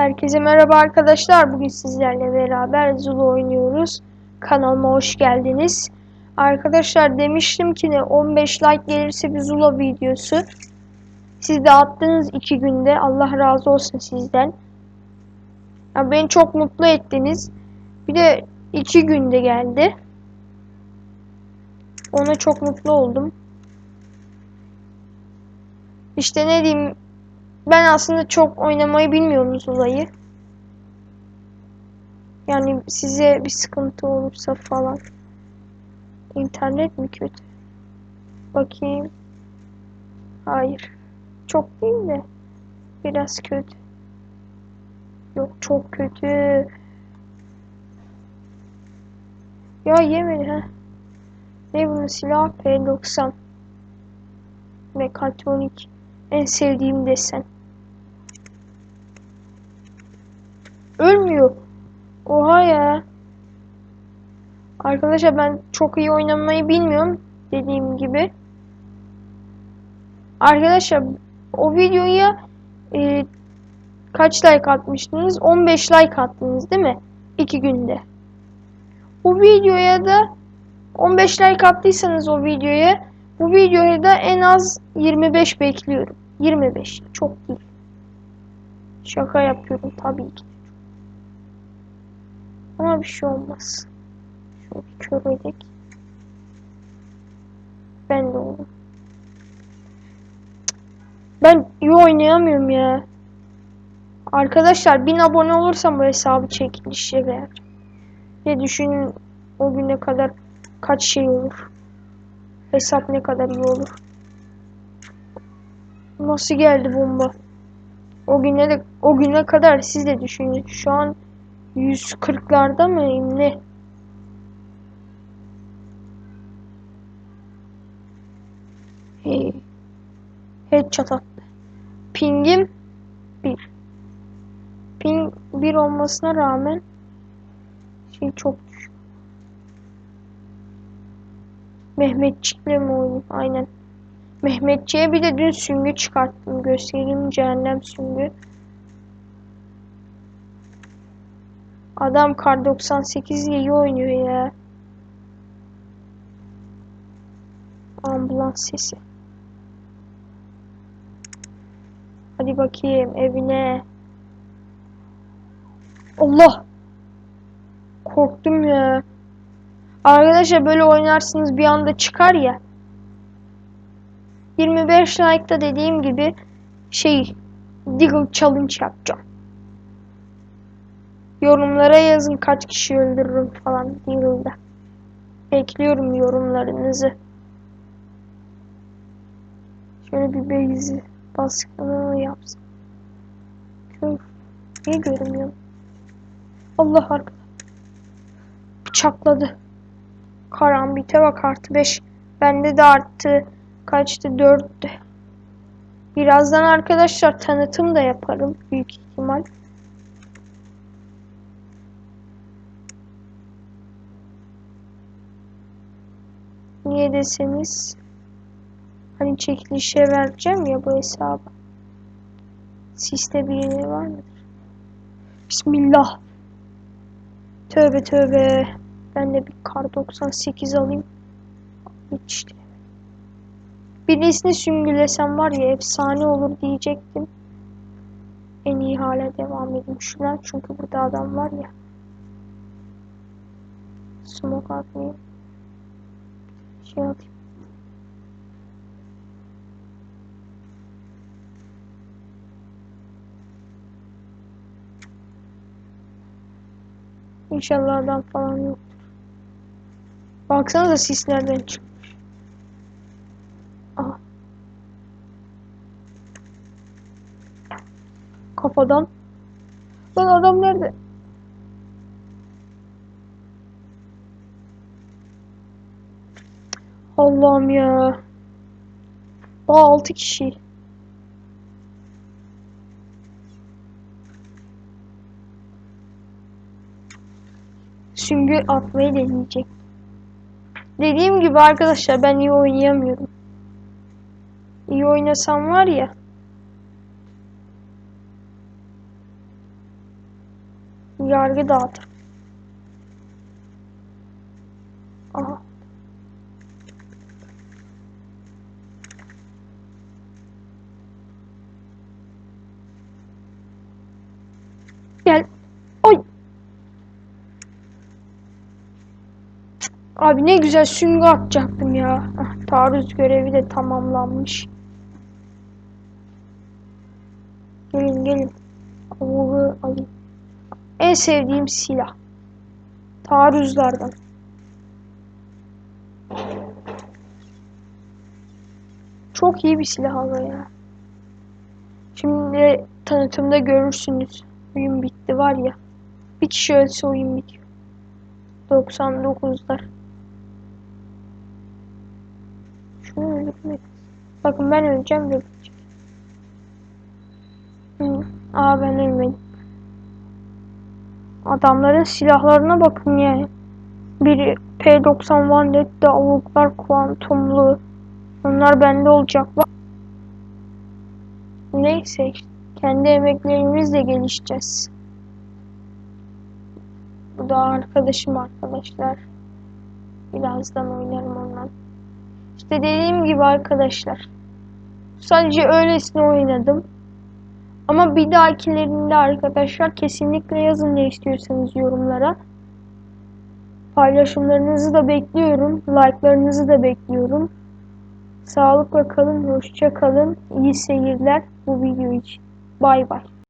Herkese merhaba arkadaşlar. Bugün sizlerle beraber Zulu oynuyoruz. Kanalıma hoş geldiniz. Arkadaşlar demiştim ki ne 15 like gelirse bir Zula videosu. Siz de attınız 2 günde. Allah razı olsun sizden. Ya beni çok mutlu ettiniz. Bir de 2 günde geldi. Ona çok mutlu oldum. İşte ne diyeyim ben aslında çok oynamayı bilmiyorum Zula'yı. Yani size bir sıkıntı olursa falan. İnternet mi kötü? Bakayım. Hayır. Çok değil de. Biraz kötü. Yok çok kötü. Ya yemedi ha. Ne bunun silah? P90. Mekatronik. En sevdiğim desen. Ölmüyor. Oha ya. Arkadaşlar ben çok iyi oynamayı bilmiyorum. Dediğim gibi. Arkadaşlar o videoya e, kaç like atmıştınız? 15 like attınız değil mi? 2 günde. Bu videoya da 15 like attıysanız o videoya bu videoya da en az 25 bekliyorum. 25. Çok değil. Şaka yapıyorum tabii ki. Ama bir şey olmaz. Bir kör. Ben de oldum. Ben iyi oynayamıyorum ya. Arkadaşlar 1000 abone olursam bu hesabı çekilişe ver. Ne düşünün o güne kadar kaç şey olur. Hesap ne kadar iyi olur. Nasıl geldi bomba? O güne de o güne kadar siz de düşünün. Şu an 140'larda mıyım ne? Hey. Headshot attı. Pingim 1. Ping 1 olmasına rağmen şey çok düşük. Mehmetçik'le mi oynuyor? Aynen. Mehmetçiğe bir de dün süngü çıkarttım. Göstereyim cehennem süngü. Adam kar 98 ile iyi oynuyor ya. Ambulans sesi. Hadi bakayım evine. Allah! Korktum ya. Arkadaşlar böyle oynarsınız bir anda çıkar ya. 25 like'da dediğim gibi şey Deagle Challenge yapacağım. Yorumlara yazın kaç kişi öldürürüm falan Deagle'da. Bekliyorum yorumlarınızı. Şöyle bir beyzi baskını yapsın. Köy. Niye görünmüyor? Allah arkada. Bıçakladı. Karambite bak artı 5. Bende de arttı. Kaçtı? 4'tü. Birazdan arkadaşlar tanıtım da yaparım. Büyük ihtimal. Niye deseniz hani çekilişe vereceğim ya bu hesabı. Siste birileri var mıdır? Bismillah. Tövbe tövbe. Ben de bir kar 98 alayım. İşte. Birisini süngülesem var ya efsane olur diyecektim. En iyi hale devam edeyim şuradan çünkü burada adam var ya. Smoke atmayayım. Şey atayım. İnşallah adam falan yoktur. Baksanıza sis nereden çıkmış. Aha. Kafadan. Lan adam nerede? Allah'ım ya. Aa 6 kişi. Süngü atmayı deneyecek. Dediğim gibi arkadaşlar ben iyi oynayamıyorum. İyi oynasam var ya. Yargı dağıtır. Aha. Abi ne güzel süngü atacaktım ya. Ah, taarruz görevi de tamamlanmış. Gelin gelin. Kovu alayım. En sevdiğim silah. Taarruzlardan. Çok iyi bir silah ama ya. Şimdi tanıtımda görürsünüz. Oyun bitti var ya. Bir kişi ölse oyun bitiyor. 99'lar. Öldürmek. Bakın ben öleceğim ve bitecek. Hı. Aa ben ölmedim. Adamların silahlarına bakın ya. Biri P90 Vandet'te avuklar kuantumlu. Onlar bende olacak. Bak. Neyse işte. Kendi emeklerimizle gelişeceğiz. Bu da arkadaşım arkadaşlar. Birazdan oynarım ondan. İşte dediğim gibi arkadaşlar. Sadece öylesine oynadım. Ama bir dahakilerinde arkadaşlar kesinlikle yazın ne istiyorsanız yorumlara. Paylaşımlarınızı da bekliyorum. Like'larınızı da bekliyorum. Sağlıkla kalın, hoşça kalın. İyi seyirler bu video için. Bay bay.